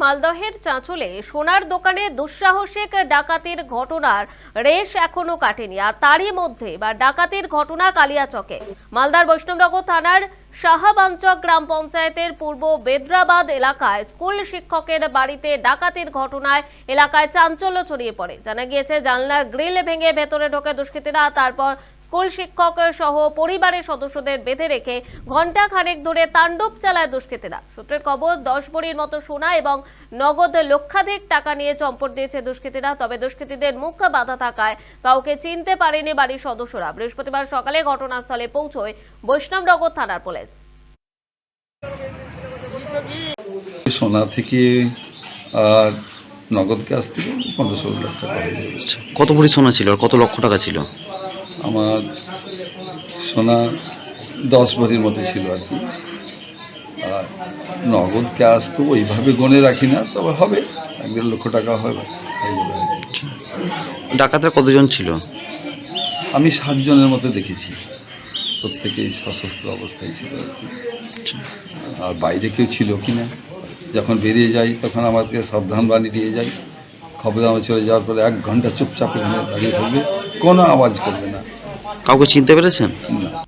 মালদহের চাঁচলে সোনার দোকানে দুঃসাহসিক ডাকাতির ঘটনার রেশ এখনও কাটেনি, আর তারই মধ্যে বা ডাকাতির ঘটনা কালিয়াচকে। মালদার বৈষ্ণবনগর থানার শাহাবাঞ্চক গ্রাম পঞ্চায়েতের পূর্ব বেদ্রাবাদ এলাকায় স্কুল শিক্ষকের বাড়িতে ডাকাতির ঘটনায় এলাকায় চাঞ্চল্য ছড়িয়ে পড়ে। জানা গিয়েছে, জানলার গ্রিল ভেঙে ভেতরে ঢোকে দুষ্কৃতীরা, তারপর স্কুল শিক্ষক সহ পরিবারের সদস্যদের বেঁধে রেখে ঘণ্টা খানেক ধরে তাণ্ডব চালায় দুষ্কৃতীরা। সূত্রের খবর দশ ভরির মতো সোনা এবং নগদ লক্ষাধিক টাকা নিয়ে চম্পট দিয়েছে দুষ্কৃতীরা তবে দুষ্কৃতীদের মুখ বাধা থাকায় কাউকে চিনতে পারেনি বাড়ির সদস্যরা। বৃহস্পতিবার সকালে ঘটনাস্থলে পৌঁছয় বৈষ্ণবনগর থানার পুলিশ। সোনা থেকে আর নগদ ক্যাশ থেকে পনেরো ষোলো লাখ টাকা। আচ্ছা, কত ভরি সোনা ছিল আর কত লক্ষ টাকা ছিল? আমার সোনা দশ ভরির মতো ছিল আর কি। আর নগদ ক্যাশ তো ওইভাবে গনে রাখি না তবে হবে এক দেড় লক্ষ টাকা হবে কি। ডাকাতরা কতজন ছিল? আমি সাতজনের মতো দেখেছি। প্রত্যেকেই সশস্ত্র অবস্থায় ছিল আর কি। আর বাইরে কেউ ছিল কি না? যখন বেরিয়ে যাই তখন আমাকে সাবধান বাণী দিয়ে যাই। খবর আমার চলে যাওয়ার পরে এক ঘণ্টা চুপচাপ এখানে দাঁড়িয়ে থাকবে। কোনো আওয়াজ করবে না। কাউকে চিনতে পেরেছেন? না।